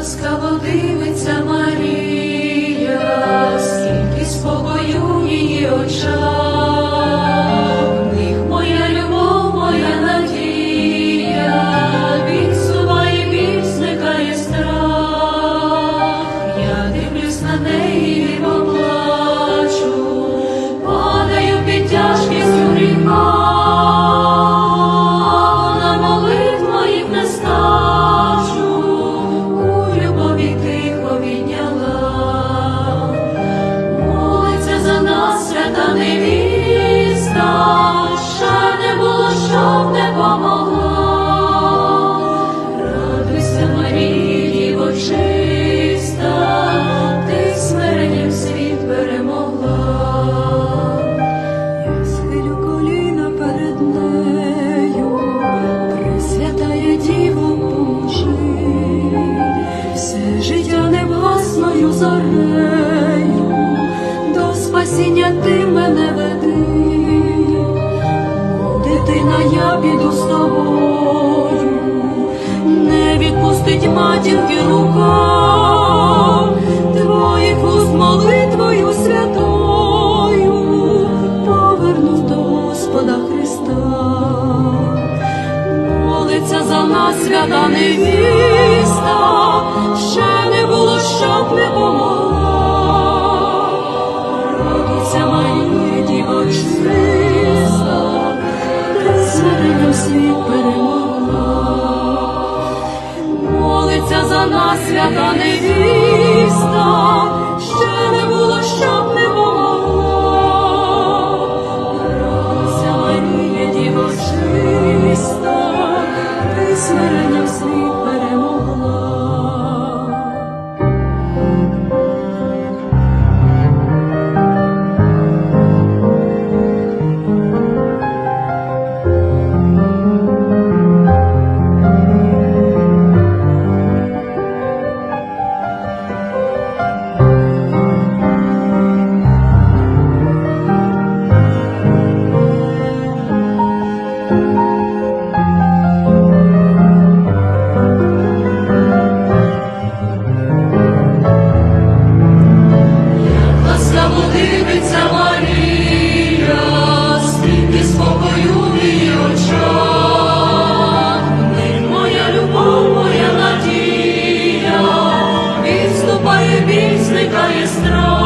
ласкаво дивиться Марія. Дитина, я піду з тобою, не відпустить матінки рука, твоїх уст молитвою святою, поверну до Господа Христа. Молиться за нас свята невіста, ще не було, щоб не На свята невіста, ще не було, щоб не було, Радуйся, Марія, діво чиста, ти смиренням світ. викликає страх.